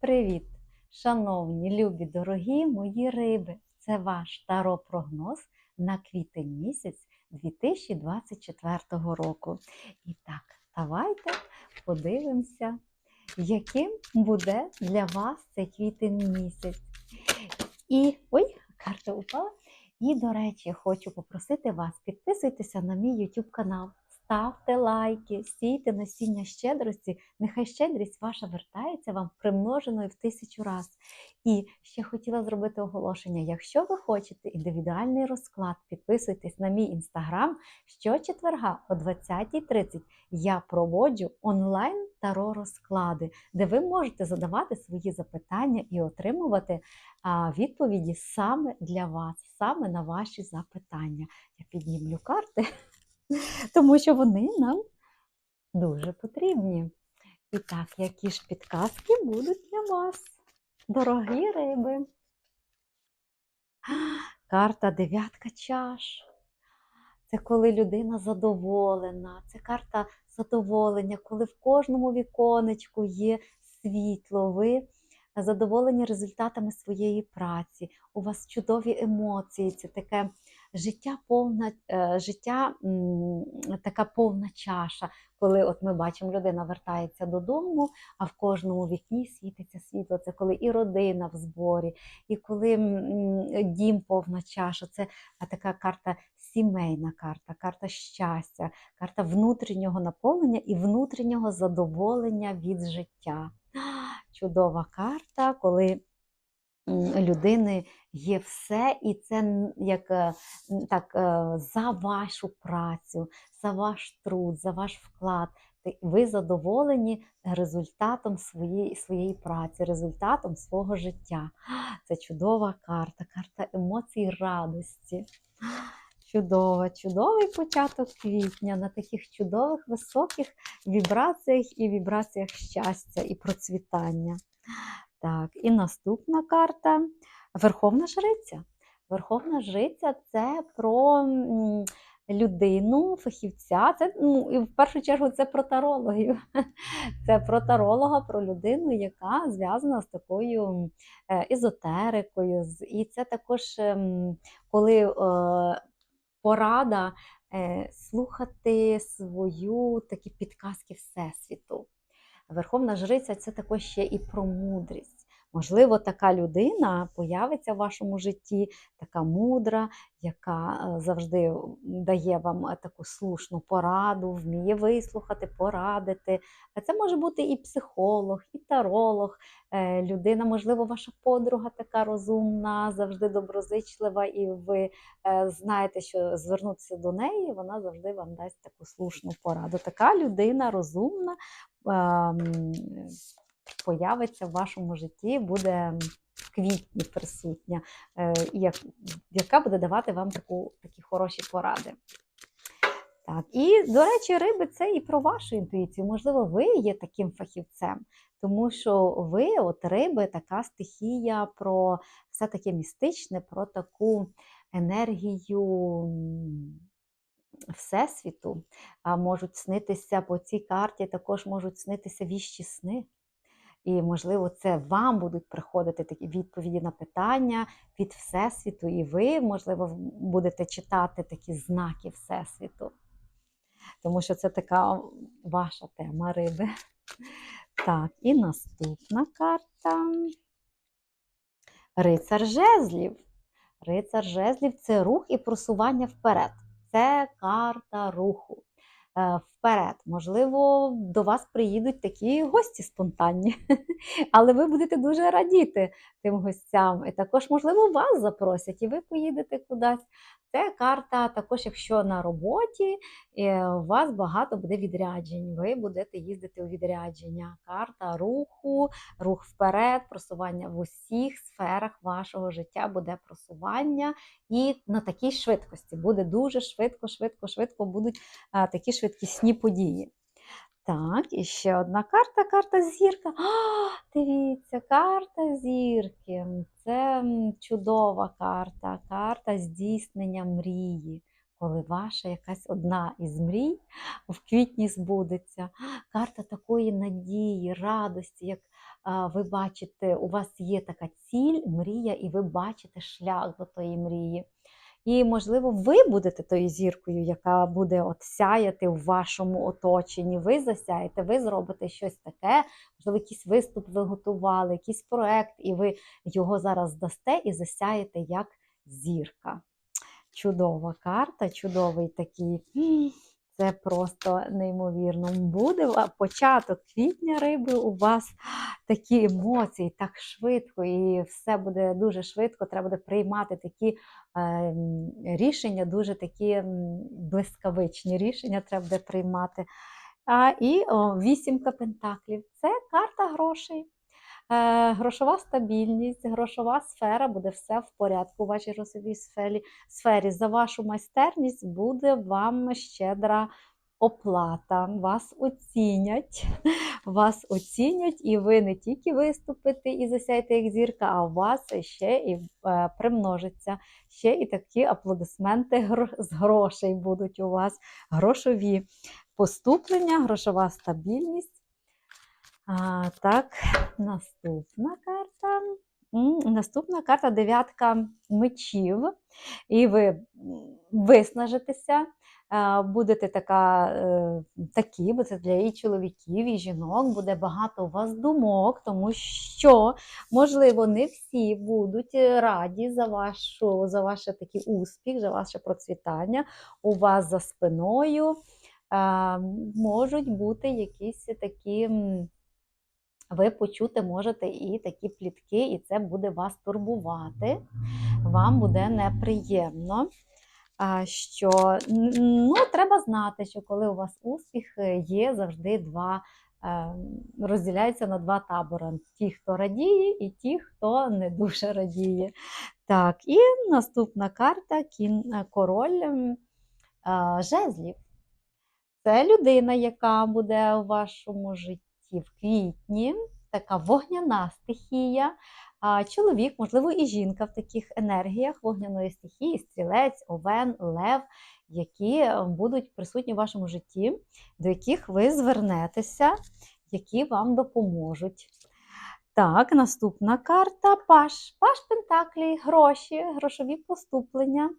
Привіт, шановні, любі, дорогі мої риби! Це ваш таро-прогноз на квітень місяць 2024 року. І так, давайте подивимося, яким буде для вас цей квітень місяць. І ой, карта упала. І, до речі, хочу попросити вас, підписуйтеся на мій YouTube канал, ставте лайки, сійте насіння щедрості. Нехай щедрість ваша вертається вам примноженою в тисячу раз. І ще хотіла зробити оголошення: якщо ви хочете індивідуальний розклад, підписуйтесь на мій інстаграм. Щочетверга о 20.30 я проводжу онлайн таро розклади, де ви можете задавати свої запитання і отримувати відповіді саме для вас, саме на ваші запитання. Я піднімлю карти, тому що вони нам дуже потрібні. І так, які ж підказки будуть для вас, дорогі риби? Карта дев'ятка чаш. Це коли людина задоволена, це карта задоволення, коли в кожному віконечку є світло, ви задоволені результатами своєї праці, у вас чудові емоції, це таке життя повна, е, життя така повна чаша, коли от ми бачимо, людина вертається додому, а в кожному вікні світиться світло. Це коли і родина в зборі, і коли дім повна чаша. Це така карта сімейна карта, карта щастя, карта внутрішнього наповнення і внутрішнього задоволення від життя. Чудова карта, коли людини є все, і це як е, так, е, за вашу працю, за ваш труд, за ваш вклад. Ви задоволені результатом своєї, своєї праці, результатом свого життя. Це чудова карта, карта емоцій радості. Чудова, чудовий початок квітня на таких чудових високих вібраціях і вібраціях щастя і процвітання. Так, і наступна карта Верховна Жриця. Верховна Жриця це про людину, фахівця. Це ну, і в першу чергу це про тарологів. Це про таролога, про людину, яка зв'язана з такою е, езотерикою. І це також ем, коли е, порада е, слухати свою такі підказки Всесвіту. Верховна Жриця це також ще і про мудрість. Можливо, така людина появиться в вашому житті, така мудра, яка е, завжди дає вам е, таку слушну пораду, вміє вислухати, порадити. А це може бути і психолог, і таролог, е, людина, можливо, ваша подруга така розумна, завжди доброзичлива, і ви знаєте, що звернутися до неї, вона завжди вам дасть таку слушну пораду. Така людина розумна ем, появиться в вашому житті, буде в квітні присутня, е, яка буде давати вам таку, такі хороші поради. Так, і, до речі, риби це і про вашу інтуїцію. Можливо, ви є таким фахівцем, тому що ви, от риби, така стихія про все таке містичне, про таку енергію Всесвіту. А можуть снитися по цій карті, також можуть снитися віщі сни. І, можливо, це вам будуть приходити такі відповіді на питання від Всесвіту, і ви, можливо, будете читати такі знаки Всесвіту. Тому що це така ваша тема риби. Так, і наступна карта. Рицар жезлів. Рицар жезлів це рух і просування вперед. Це карта руху. Е, Вперед, можливо, до вас приїдуть такі гості спонтанні, але ви будете дуже радіти тим гостям. І також, можливо, вас запросять, і ви поїдете кудись. Це карта, також, якщо на роботі е, у вас багато буде відряджень, ви будете їздити у відрядження. Карта руху, рух вперед, просування в усіх сферах вашого життя буде просування і на такій швидкості. Буде дуже швидко, швидко, швидко будуть а, такі швидкісні події. Так, і ще одна карта, карта зірка. А, дивіться, карта зірки. Це чудова карта, карта здійснення мрії. коли ваша якась одна із мрій в квітні збудеться. Карта такої надії, радості, як ви бачите, у вас є така ціль, мрія, і ви бачите шлях до тої мрії. І, можливо, ви будете тою зіркою, яка буде от сяяти в вашому оточенні. Ви засяєте, ви зробите щось таке, можливо, якийсь виступ ви готували, якийсь проект, і ви його зараз дасте і засяєте як зірка. Чудова карта, чудовий такий. Це просто неймовірно. Буде початок квітня риби, у вас такі емоції так швидко, і все буде дуже швидко. Треба буде приймати такі е, рішення, дуже такі блискавичні рішення треба буде приймати. А, і о, вісімка пентаклів це карта грошей. Е, грошова стабільність, грошова сфера, буде все в порядку у вашій грошовій сфері. сфері. За вашу майстерність буде вам щедра оплата. Вас оцінять, вас оцінять, і ви не тільки виступите і засяєте як зірка, а у вас ще і е, примножиться. Ще і такі аплодисменти з грошей будуть у вас. Грошові поступлення, грошова стабільність. А, так, наступна карта. Наступна карта дев'ятка мечів. І ви виснажитеся, будете така, е, такі, бо це для і чоловіків, і жінок, буде багато у вас думок, тому що, можливо, не всі будуть раді за, вашу, за ваш такий успіх, за ваше процвітання. У вас за спиною можуть бути якісь такі. Ви почути можете і такі плітки, і це буде вас турбувати. Вам буде неприємно. Що ну, треба знати, що коли у вас успіх, є завжди два, е, розділяються на два табори: ті, хто радіє, і ті, хто не дуже радіє. Так, і наступна карта кін, король е, жезлів. Це людина, яка буде у вашому житті в квітні, така вогняна стихія. Чоловік, можливо, і жінка в таких енергіях вогняної стихії, стрілець, овен, лев, які е, будуть присутні в вашому житті, до яких ви звернетеся, які вам допоможуть. Так, наступна карта Паш. Паш Пентаклі, гроші, грошові поступлення.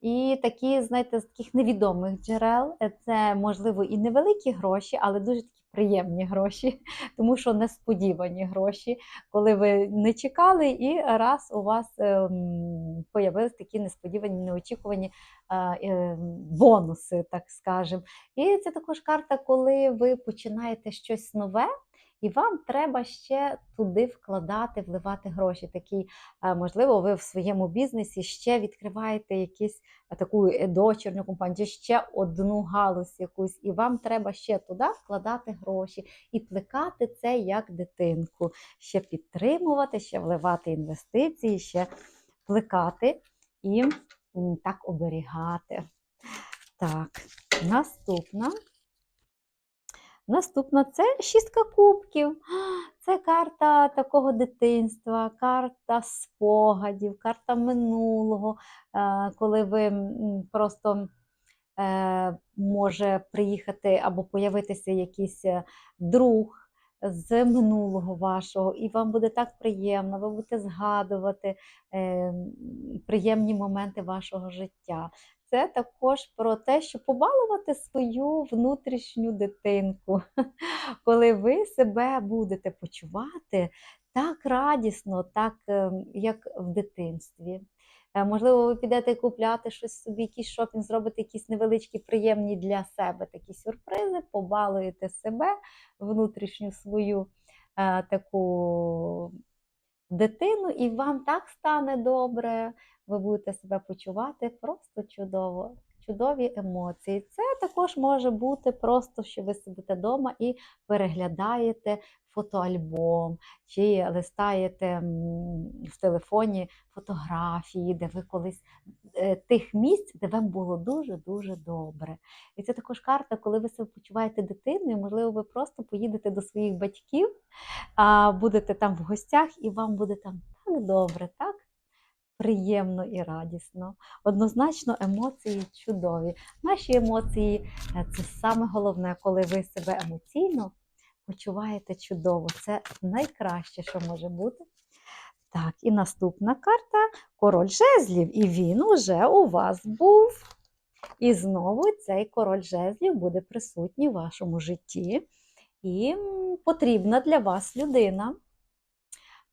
І такі, знаєте, з таких невідомих джерел це можливо і невеликі гроші, але дуже такі приємні гроші, тому що несподівані гроші, коли ви не чекали, і раз у вас ем, появились такі несподівані, неочікувані е, е, бонуси, так скажемо. І це також карта, коли ви починаєте щось нове. І вам треба ще туди вкладати, вливати гроші. Такі, е, можливо, ви в своєму бізнесі ще відкриваєте якісь е, таку е, дочірню компанію, чи ще одну галузь якусь, і вам треба ще туди вкладати гроші і плекати це як дитинку, ще підтримувати, ще вливати інвестиції, ще плекати і так оберігати. Так, наступна. Наступна це шістка кубків. Це карта такого дитинства, карта спогадів, карта минулого, е, коли ви просто е, може приїхати або появитися якийсь е, друг з минулого вашого, і вам буде так приємно, ви будете згадувати приємні моменти вашого життя. Це також про те, щоб побалувати свою внутрішню дитинку, коли ви себе будете почувати так радісно, так ем, як в дитинстві. Е, Можливо, ви підете купляти щось собі, якийсь шопінг, зробите якісь невеличкі, приємні для себе такі сюрпризи, побалуєте себе, внутрішню свою е, таку дитину, і вам так стане добре, ви будете себе почувати просто чудово. Чудові емоції. Це також може бути просто, що ви сидите вдома і переглядаєте фотоальбом, чи листаєте в телефоні фотографії, де ви колись е, тих місць, де вам було дуже-дуже добре. І це також карта, коли ви себе почуваєте дитиною, можливо, ви просто поїдете до своїх батьків, будете там в гостях, і вам буде там так добре, так приємно і радісно. Однозначно, емоції чудові. Наші емоції е, це саме головне, коли ви себе емоційно почуваєте чудово. Це найкраще, що може бути. Так, і наступна карта король жезлів. І він уже у вас був. І знову цей король жезлів буде присутній в вашому житті. І потрібна для вас людина.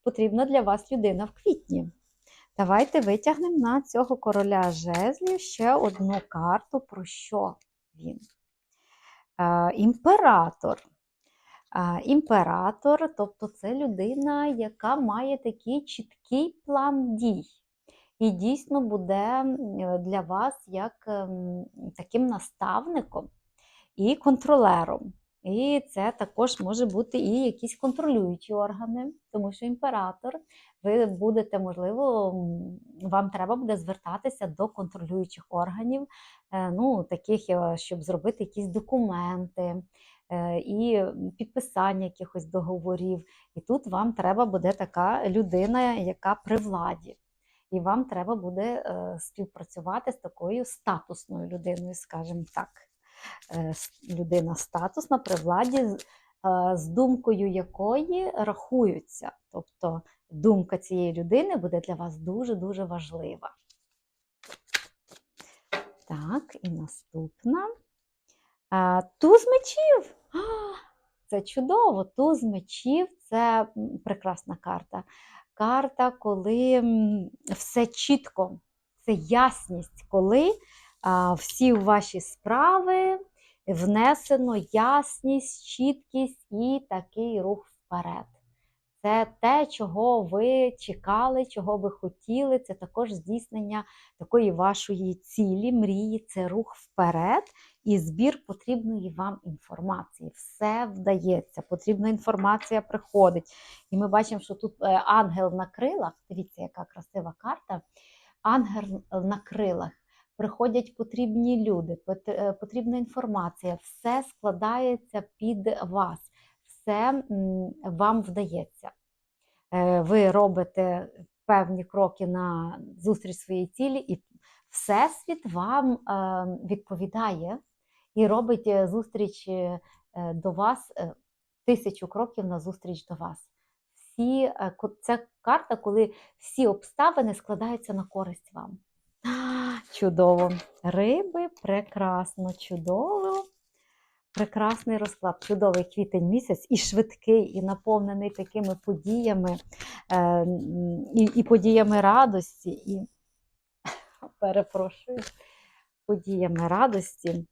Потрібна для вас людина в квітні. Давайте витягнемо на цього короля жезлів ще одну карту. Про що він? Е, імператор. Е, імператор, тобто це людина, яка має такий чіткий план дій. І дійсно буде для вас як ем, таким наставником і контролером. І це також може бути і якісь контролюючі органи, тому що імператор, ви будете, можливо, вам треба буде звертатися до контролюючих органів, е, ну, таких, е, щоб зробити якісь документи е, і підписання якихось договорів. І тут вам треба буде така людина, яка при владі. І вам треба буде співпрацювати з такою статусною людиною, скажімо так. Е, людина статусна при владі, з- е, думкою якої рахуються. Тобто думка цієї людини буде для вас дуже-дуже важлива. Так, і наступна. Е, Туз мечів. Це чудово. Туз мечів це прекрасна карта. Карта, коли все чітко, це ясність, коли всі ваші справи внесено ясність, чіткість і такий рух вперед. Це те, чого ви чекали, чого ви хотіли. Це також здійснення такої вашої цілі, мрії, це рух вперед і збір потрібної вам інформації. Все вдається, потрібна інформація приходить. І ми бачимо, що тут е, ангел на крилах. Дивіться, яка красива карта. Ангел на крилах. Приходять потрібні люди, е, потрібна інформація, все складається під вас, все вам вдається. Е, Ви робите певні кроки на зустріч своїй цілі, і Всесвіт вам е, відповідає і робить зустріч до вас тисячу кроків на зустріч до вас. Всі, це карта, коли всі обставини складаються на користь вам. Чудово. Риби, прекрасно, чудово. Прекрасний розклад, чудовий квітень місяць і швидкий, і наповнений такими подіями, е, і, і подіями радості, і перепрошую, подіями радості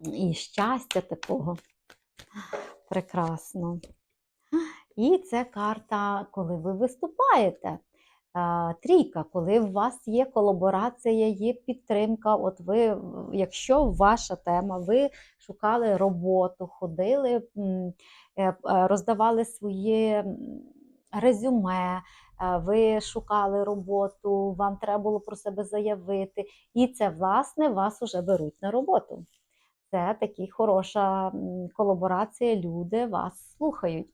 і щастя такого. Прекрасно. І це карта, коли ви виступаєте. Е, Трійка, коли у вас є колаборація, є підтримка. От ви, якщо ваша тема, ви шукали роботу, ходили, е, е, роздавали своє резюме, е, ви шукали роботу, вам треба було про себе заявити, і це, власне, вас уже беруть на роботу. Це така хороша колаборація, люди вас слухають.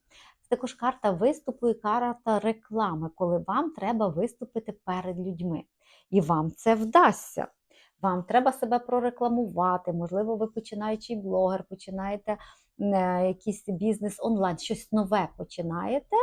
Також карта виступу і карта реклами, коли вам треба виступити перед людьми. І вам це вдасться. Вам треба себе прорекламувати. Можливо, ви починаючий блогер, починаєте е, якийсь бізнес онлайн, щось нове починаєте,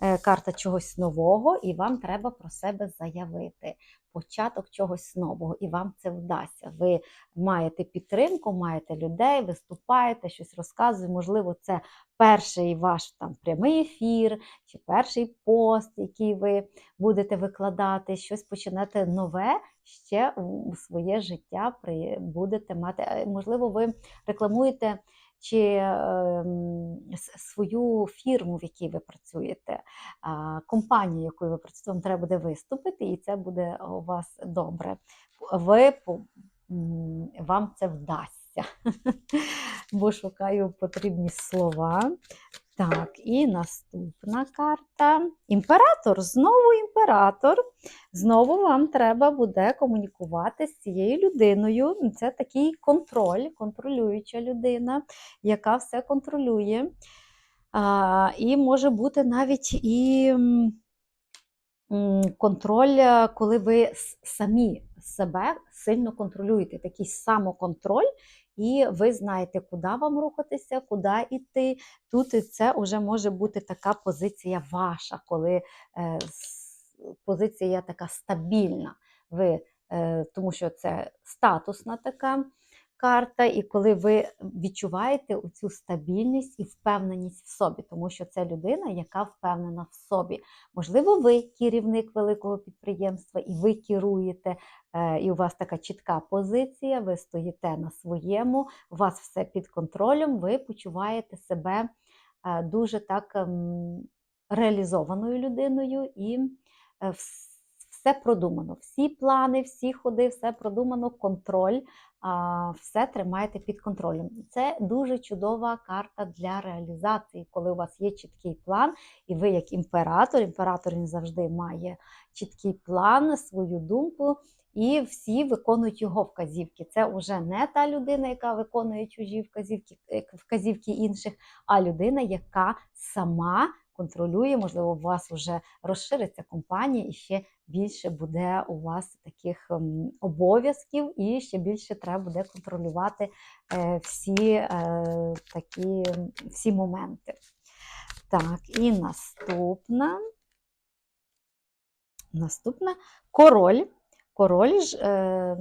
е, карта чогось нового, і вам треба про себе заявити. Початок чогось нового, і вам це вдасться. Ви маєте підтримку, маєте людей, виступаєте, щось розказуєте. Можливо, це перший ваш там прямий ефір, чи перший пост, який ви будете викладати, щось почнете нове ще у своє життя будете мати. Е, Можливо, ви рекламуєте чи ем, свою фірму, в якій ви працюєте, компанію, якою ви працюєте, вам треба буде виступити, і це буде у вас добре. Ви вам це вдасться. Бо шукаю потрібні слова. Так, і наступна карта. Імператор. Знову імператор. Знову вам треба буде комунікувати з цією людиною. Це такий контроль, контролююча людина, яка все контролює. А, і може бути навіть і контроль, е, коли ви самі себе сильно контролюєте, такий самоконтроль, і ви знаєте, куди вам рухатися, куди йти. Тут це вже може бути така позиція ваша, коли е, позиція така стабільна. Ви, е, тому що це статусна така карта, і коли ви відчуваєте цю стабільність і впевненість в собі, тому що це людина, яка впевнена в собі. Можливо, ви керівник великого підприємства, і ви керуєте, е, і у вас така чітка позиція, ви стоїте на своєму, у вас все під контролем, ви почуваєте себе е, дуже так ем, реалізованою людиною і е, вс- все продумано. Всі плани, всі ходи, все продумано, контроль, все тримаєте під контролем. Це дуже чудова карта для реалізації, коли у вас є чіткий план, і ви, як імператор, імператор він завжди має чіткий план, свою думку. І всі виконують його вказівки. Це вже не та людина, яка виконує чужі вказівки, е, вказівки інших, а людина, яка сама контролює, можливо, у вас вже розшириться компанія і ще більше буде у вас таких ем, обов'язків, і ще більше треба буде контролювати е, всі е, такі всі моменти. Так, і наступна. Наступна король. Король ж. Е,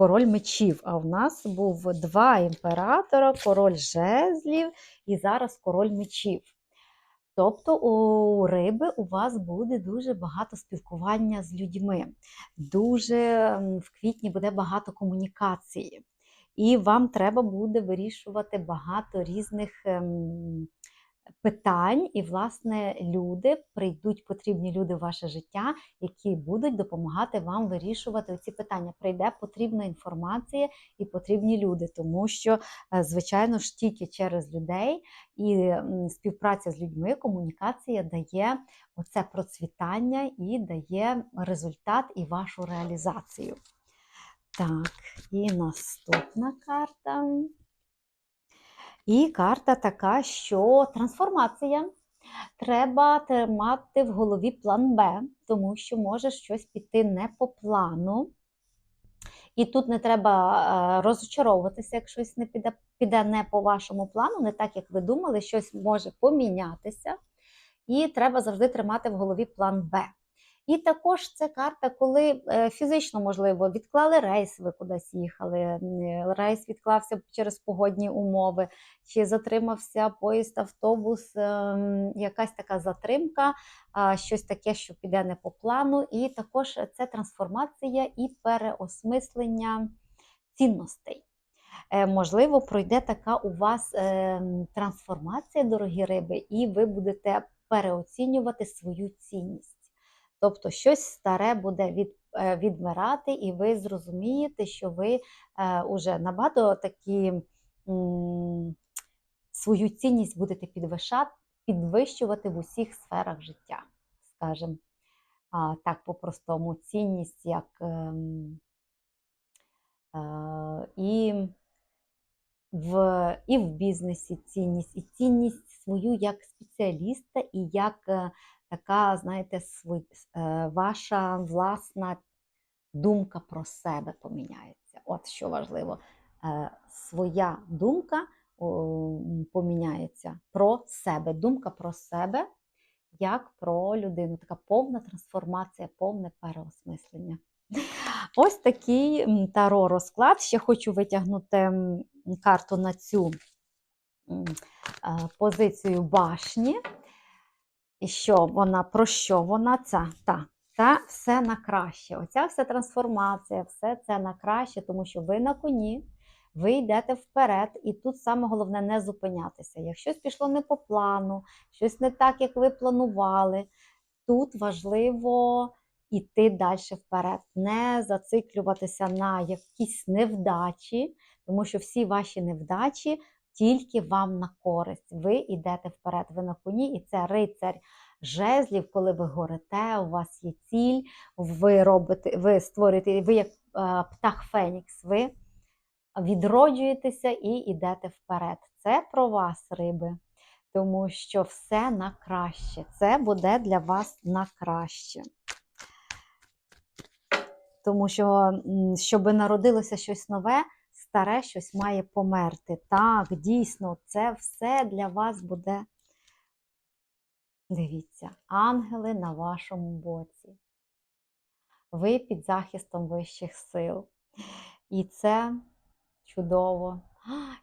Король мечів, а в нас був два імператора, король жезлів і зараз король мечів. Тобто у риби у вас буде дуже багато спілкування з людьми, дуже в квітні буде багато комунікації, і вам треба буде вирішувати багато різних ем, питань, і, власне, люди прийдуть потрібні люди в ваше життя, які будуть допомагати вам вирішувати ці питання. Прийде потрібна інформація і потрібні люди, тому що, е, звичайно ж, тільки через людей і співпраця з людьми, комунікація дає оце процвітання і дає результат і вашу реалізацію. Так, і наступна карта. І карта така, що трансформація. Треба тримати в голові план Б, тому що може щось піти не по плану. І тут не треба е, розчаровуватися, як щось не піде, піде не по вашому плану, не так, як ви думали, щось може помінятися. І треба завжди тримати в голові план Б. І також це карта, коли е, фізично, можливо, відклали рейс, ви кудись їхали, рейс відклався через погодні умови, чи затримався поїзд, автобус, ем, якась така затримка, щось таке, що піде не по плану. І також це трансформація і переосмислення цінностей. Е, Можливо, пройде така у вас трансформація, дорогі риби, і ви будете переоцінювати свою цінність. Тобто щось старе буде від, е, відмирати, і ви зрозумієте, що ви е, уже набагато такі свою цінність будете підвищати, підвищувати в усіх сферах життя, скажімо. Так по-простому, цінність як ем, е, і в, і в бізнесі цінність, і цінність свою як спеціаліста, і як е, така, знаєте, свой, е, ваша власна думка про себе поміняється. От що важливо, е, своя думка поміняється про себе. Думка про себе як про людину. Така повна трансформація, повне переосмислення. Ось такий таро розклад. Ще хочу витягнути карту на цю е, позицію башні. Що вона, про що вона ця? Та, та все на краще. Оця вся трансформація, все це на краще, тому що ви на коні, ви йдете вперед, і тут саме головне не зупинятися. Якщо щось пішло не по плану, щось не так, як ви планували, тут важливо йти далі вперед, не зациклюватися на якісь невдачі, тому що всі ваші невдачі тільки вам на користь. Ви йдете вперед, ви на коні, і це рицарь жезлів, коли ви горите, у вас є ціль, ви робите, ви створюєте, ви як е, птах Фенікс, ви відроджуєтеся і йдете вперед. Це про вас, риби. тому що все на краще. Це буде для вас на краще. Тому що, щоб народилося щось нове, старе щось має померти. Так, дійсно, це все для вас буде. Дивіться, ангели на вашому боці. Ви під захистом вищих сил. І це чудово,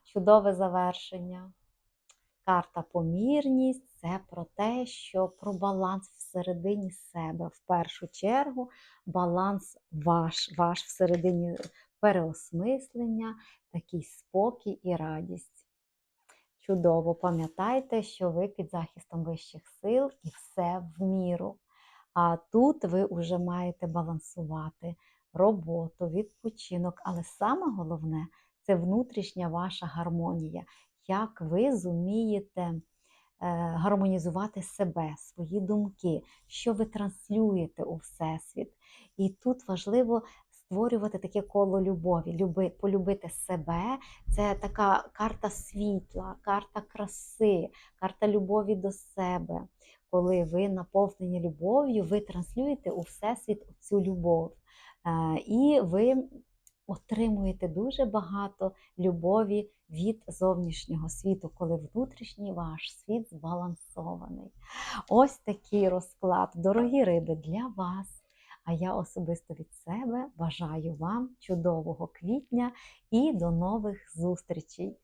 чудове завершення. Карта помірність це про те, що про баланс всередині себе. В першу чергу баланс ваш, ваш всередині переосмислення, такий спокій і радість. Чудово, пам'ятайте, що ви під захистом вищих сил і все в міру. А тут ви вже маєте балансувати роботу, відпочинок, але саме головне це внутрішня ваша гармонія, як ви зумієте е, гармонізувати себе, свої думки, що ви транслюєте у Всесвіт. І тут важливо створювати таке коло любові, люби, полюбити себе. Це така карта світла, карта краси, карта любові до себе. Коли ви наповнені любов'ю, ви транслюєте у Всесвіт цю любов. Е, І ви отримуєте дуже багато любові від зовнішнього світу, коли внутрішній ваш світ збалансований. Ось такий розклад, дорогі риби, для вас. А я особисто від себе бажаю вам чудового квітня і до нових зустрічей.